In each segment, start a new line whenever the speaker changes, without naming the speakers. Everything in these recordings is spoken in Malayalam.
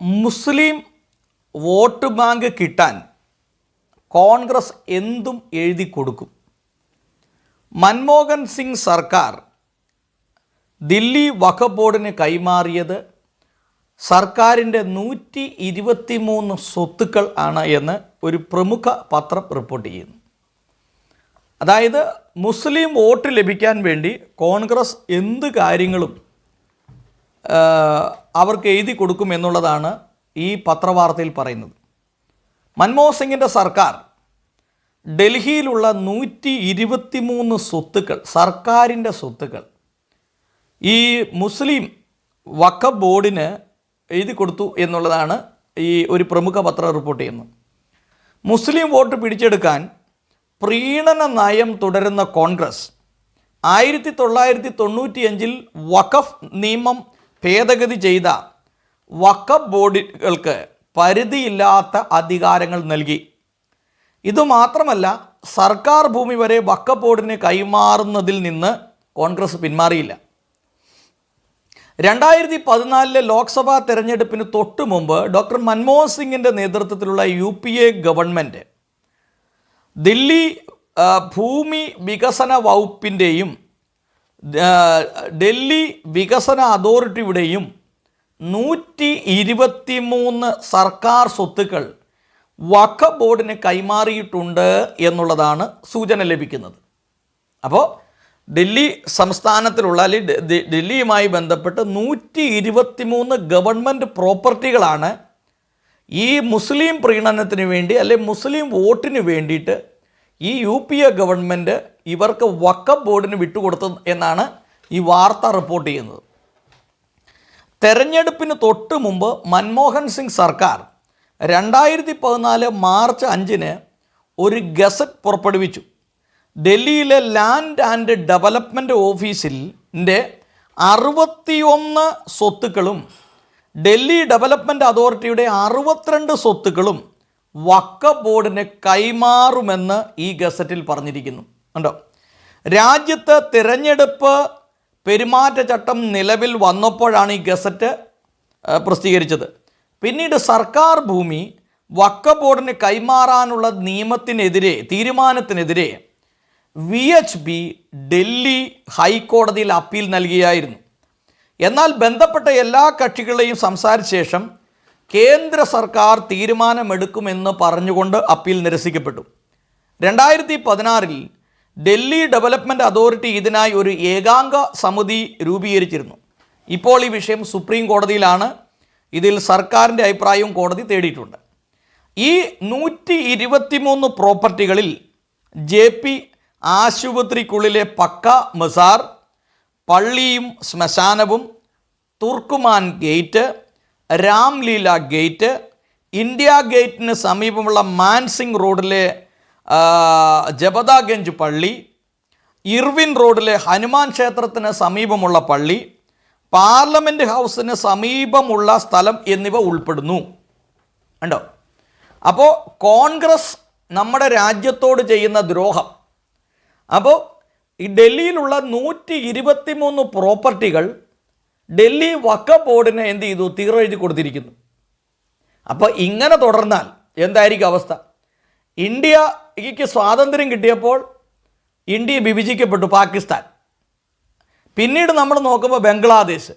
മുസ്ലിം വോട്ട് ബാങ്ക് കിട്ടാൻ കോൺഗ്രസ് എന്തും എഴുതി കൊടുക്കും. മൻമോഹൻ സിംഗ് സർക്കാർ ദില്ലി വഖ ബോർഡിന് കൈമാറിയത് സർക്കാരിന്റെ നൂറ്റി ഇരുപത്തി മൂന്ന് സ്വത്തുക്കൾ ആണ് എന്ന് ഒരു പ്രമുഖ പത്രം റിപ്പോർട്ട് ചെയ്യുന്നു. അതായത് മുസ്ലിം വോട്ട് ലഭിക്കാൻ വേണ്ടി കോൺഗ്രസ് എന്ത് കാര്യങ്ങളും അവർക്ക് എഴുതി കൊടുക്കും എന്നുള്ളതാണ് ഈ പത്രവാർത്തയിൽ പറയുന്നത്. മൻമോഹൻ സിംഗിന്റെ സർക്കാർ ഡൽഹിയിലുള്ള നൂറ്റി ഇരുപത്തി മൂന്ന് സ്വത്തുക്കൾ സർക്കാരിന്റെ സ്വത്തുക്കൾ ഈ മുസ്ലിം വഖഫ് ബോർഡിന് എഴുതി കൊടുത്തു എന്നുള്ളതാണ് ഈ ഒരു പ്രമുഖ പത്രം റിപ്പോർട്ട് ചെയ്യുന്നത്. മുസ്ലിം വോട്ട് പിടിച്ചെടുക്കാൻ പ്രീണന നയം തുടരുന്ന കോൺഗ്രസ് ആയിരത്തി തൊള്ളായിരത്തി തൊണ്ണൂറ്റിയഞ്ചിൽ വഖഫ് നിയമം ഭേദഗതി ചെയ്ത വക്ക ബോർഡുകൾക്ക് പരിധിയില്ലാത്ത അധികാരങ്ങൾ നൽകി. ഇതുമാത്രമല്ല സർക്കാർ ഭൂമി വരെ വക്ക ബോർഡിന് കൈമാറുന്നതിൽ നിന്ന് കോൺഗ്രസ് പിന്മാറിയില്ല. രണ്ടായിരത്തി പതിനാലിലെ ലോക്സഭാ തെരഞ്ഞെടുപ്പിന് തൊട്ടു മുമ്പ് ഡോക്ടർ മൻമോഹൻ സിംഗിന്റെ നേതൃത്വത്തിലുള്ള U P A government Dilli ഭൂമി വികസന വകുപ്പിന്റെയും ഡൽഹി വികസന അതോറിറ്റിയുടെയും നൂറ്റി ഇരുപത്തി മൂന്ന് സർക്കാർ സ്വത്തുക്കൾ വഖ ബോർഡിന് കൈമാറിയിട്ടുണ്ട് എന്നുള്ളതാണ് സൂചന ലഭിക്കുന്നത്. അപ്പോൾ ഡൽഹി സംസ്ഥാനത്തിലുള്ള അല്ലെങ്കിൽ ഡൽഹിയുമായി ബന്ധപ്പെട്ട് നൂറ്റി ഇരുപത്തി മൂന്ന് ഗവൺമെന്റ് പ്രോപ്പർട്ടികളാണ് ഈ മുസ്ലിം പ്രീണനത്തിന് വേണ്ടി അല്ലെ മുസ്ലിം വോട്ടിന് വേണ്ടിയിട്ട് ഈ യു പി എ ഗവൺമെന്റ് ഇവർക്ക് വക്കം ബോർഡിന് വിട്ടുകൊടുത്തത് എന്നാണ് ഈ വാർത്ത റിപ്പോർട്ട് ചെയ്യുന്നത്. തെരഞ്ഞെടുപ്പിന് തൊട്ട് മുമ്പ് മൻമോഹൻ സിംഗ് സർക്കാർ രണ്ടായിരത്തി പതിനാല് മാർച്ച് അഞ്ചിന് ഒരു ഗസറ്റ് പുറപ്പെടുവിച്ചു. ഡൽഹിയിലെ ലാൻഡ് ആൻഡ് ഡെവലപ്മെന്റ് ഓഫീസിന്റെ അറുപത്തിയൊന്ന് സ്വത്തുക്കളും ഡൽഹി ഡെവലപ്മെന്റ് അതോറിറ്റിയുടെ അറുപത്തിരണ്ട് സ്വത്തുക്കളും വക്ക ബോർഡിന് കൈമാറുമെന്ന് ഈ ഗസറ്റിൽ പറഞ്ഞിരിക്കുന്നു. ഉണ്ടോ? രാജ്യത്ത് തിരഞ്ഞെടുപ്പ് പെരുമാറ്റച്ചട്ടം നിലവിൽ വന്നപ്പോഴാണ് ഈ ഗസറ്റ് പ്രസിദ്ധീകരിച്ചത്. പിന്നീട് സർക്കാർ ഭൂമി വക്ക ബോർഡിന് കൈമാറാനുള്ള നിയമത്തിനെതിരെ തീരുമാനത്തിനെതിരെ വി എച്ച് ബി ഡൽഹി ഹൈക്കോടതിയിൽ അപ്പീൽ നൽകിയായിരുന്നു. എന്നാൽ ബന്ധപ്പെട്ട എല്ലാ കക്ഷികളെയും സംസാരിച്ച ശേഷം കേന്ദ്ര സർക്കാർ തീരുമാനമെടുക്കുമെന്ന് പറഞ്ഞുകൊണ്ട് അപ്പീൽ നിരസിക്കപ്പെട്ടു. രണ്ടായിരത്തി പതിനാറിൽ ഡൽഹി ഡെവലപ്മെന്റ് അതോറിറ്റി ഇതിനായി ഒരു ഏകാംഗ സമിതി രൂപീകരിച്ചിരുന്നു. ഇപ്പോൾ ഈ വിഷയം സുപ്രീം കോടതിയിലാണ്. ഇതിൽ സർക്കാരിന്റെ അഭിപ്രായവും കോടതി തേടിയിട്ടുണ്ട്. ഈ നൂറ്റി ഇരുപത്തിമൂന്ന് പ്രോപ്പർട്ടികളിൽ ജെ പി ആശുപത്രിക്കുള്ളിലെ പക്ക മസാർ പള്ളിയും ശ്മശാനവും Turkman gate Ramlila gate India ഗേറ്റിന് സമീപമുള്ള മാൻസിംഗ് റോഡിലെ ജബദാഗഞ്ച് പള്ളി ഇർവിൻ റോഡിലെ ഹനുമാൻ ക്ഷേത്രത്തിന് സമീപമുള്ള പള്ളി പാർലമെന്റ് ഹൗസിന് സമീപമുള്ള സ്ഥലം എന്നിവ ഉൾപ്പെടുന്നു. ഉണ്ടോ അപ്പോൾ കോൺഗ്രസ് നമ്മുടെ രാജ്യത്തോട് ചെയ്യുന്ന ദ്രോഹം. അപ്പോൾ ഈ ഡൽഹിയിലുള്ള നൂറ്റി ഇരുപത്തി മൂന്ന് പ്രോപ്പർട്ടികൾ ഡൽഹി വക്ക ബോർഡിന് എന്ത് ചെയ്തു? തീർ എഴുതി കൊടുത്തിരിക്കുന്നു. അപ്പോൾ ഇങ്ങനെ തുടർന്നാൽ എന്തായിരിക്കും അവസ്ഥ? ഇന്ത്യയ്ക്ക് സ്വാതന്ത്ര്യം കിട്ടിയപ്പോൾ ഇന്ത്യ വിഭജിക്കപ്പെട്ടു പാകിസ്ഥാൻ. പിന്നീട് നമ്മൾ നോക്കുമ്പോൾ ബംഗ്ലാദേശ്.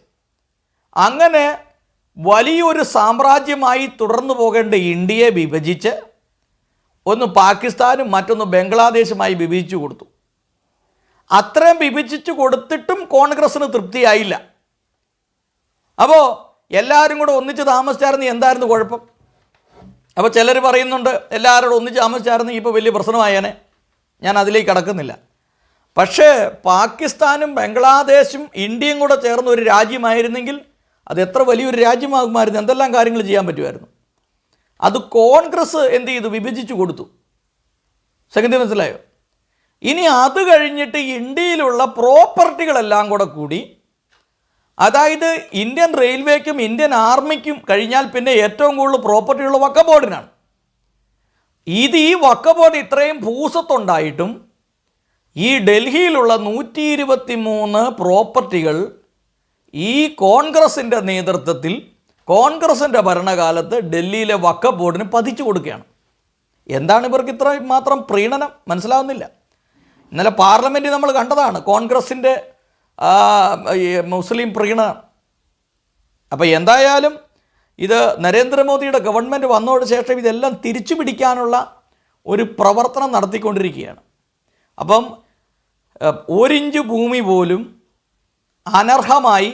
അങ്ങനെ വലിയൊരു സാമ്രാജ്യമായി തുടർന്നു പോകേണ്ട ഇന്ത്യയെ വിഭജിച്ച് ഒന്ന് പാകിസ്ഥാനും മറ്റൊന്ന് ബംഗ്ലാദേശുമായി വിഭജിച്ചു കൊടുത്തു. അത്രയും വിഭജിച്ചു കൊടുത്തിട്ടും കോൺഗ്രസ്സിന് തൃപ്തിയായില്ല. അപ്പോൾ എല്ലാവരും കൂടെ ഒന്നിച്ച് താമസിച്ചായിരുന്നു എന്തായിരുന്നു കുഴപ്പം? അപ്പോൾ ചിലർ പറയുന്നുണ്ട് എല്ലാവരോടും ഒന്നിച്ച് താമസിച്ചായിരുന്നു ഇപ്പോൾ വലിയ പ്രശ്നമായേനെ. ഞാൻ അതിലേക്ക് കടക്കുന്നില്ല. പക്ഷേ പാകിസ്ഥാനും ബംഗ്ലാദേശും ഇന്ത്യയും കൂടെ ചേർന്ന ഒരു രാജ്യമായിരുന്നെങ്കിൽ അത് എത്ര വലിയൊരു രാജ്യമാകുമായിരുന്നു. എന്തെല്ലാം കാര്യങ്ങൾ ചെയ്യാൻ പറ്റുമായിരുന്നു? അത് കോൺഗ്രസ് എന്ത് ചെയ്തു? വിഭജിച്ചു കൊടുത്തു. സംഗതി മനസ്സിലായോ? ഇനി അത് കഴിഞ്ഞിട്ട് ഇന്ത്യയിലുള്ള പ്രോപ്പർട്ടികളെല്ലാം കൂടെ കൂടി അതായത് ഇന്ത്യൻ റെയിൽവേക്കും ഇന്ത്യൻ ആർമിക്കും കഴിഞ്ഞാൽ പിന്നെ ഏറ്റവും കൂടുതൽ പ്രോപ്പർട്ടിയുള്ള വക്ക ബോർഡിനാണ് ഇത് ഈ വക്ക ബോർഡ് ഇത്രയും ഭൂസത്തുണ്ടായിട്ടും ഈ ഡൽഹിയിലുള്ള നൂറ്റി ഇരുപത്തി മൂന്ന് പ്രോപ്പർട്ടികൾ ഈ കോൺഗ്രസിന്റെ നേതൃത്വത്തിൽ കോൺഗ്രസിന്റെ ഭരണകാലത്ത് ഡൽഹിയിലെ വക്ക ബോർഡിന് പതിച്ചു കൊടുക്കുകയാണ്. എന്താണ് ഇവർക്ക് ഇത്ര മാത്രം പ്രീണനം? മനസ്സിലാവുന്നില്ല. ഇന്നലെ പാർലമെന്റിൽ നമ്മൾ കണ്ടതാണ് കോൺഗ്രസിന്റെ മുസ്ലിം പ്രീണ. അപ്പോൾ എന്തായാലും ഇത് നരേന്ദ്രമോദിയുടെ ഗവൺമെന്റ് വന്നതോട് ശേഷം ഇതെല്ലാം തിരിച്ചു പിടിക്കാനുള്ള ഒരു പ്രവർത്തനം നടത്തിക്കൊണ്ടിരിക്കുകയാണ്. അപ്പം ഒരിഞ്ച് ഭൂമി പോലും അനർഹമായി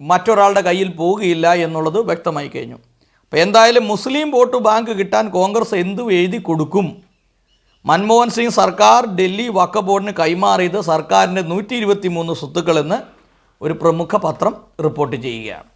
മറ്റൊരാളുടെ കയ്യിൽ പോവുകയില്ല എന്നുള്ളത് വ്യക്തമായി കഴിഞ്ഞു. അപ്പോൾ എന്തായാലും മുസ്ലിം വോട്ട് ബാങ്ക് കിട്ടാൻ കോൺഗ്രസ് എന്തു എഴുതി കൊടുക്കും? മൻമോഹൻ സിംഗ് സർക്കാർ ഡൽഹി വക്ക ബോർഡിന് കൈമാറിയത് സർക്കാരിന്റെ നൂറ്റി ഇരുപത്തി മൂന്ന് സ്വത്തുക്കളെന്ന് ഒരു പ്രമുഖ പത്രം റിപ്പോർട്ട് ചെയ്യുകയാണ്.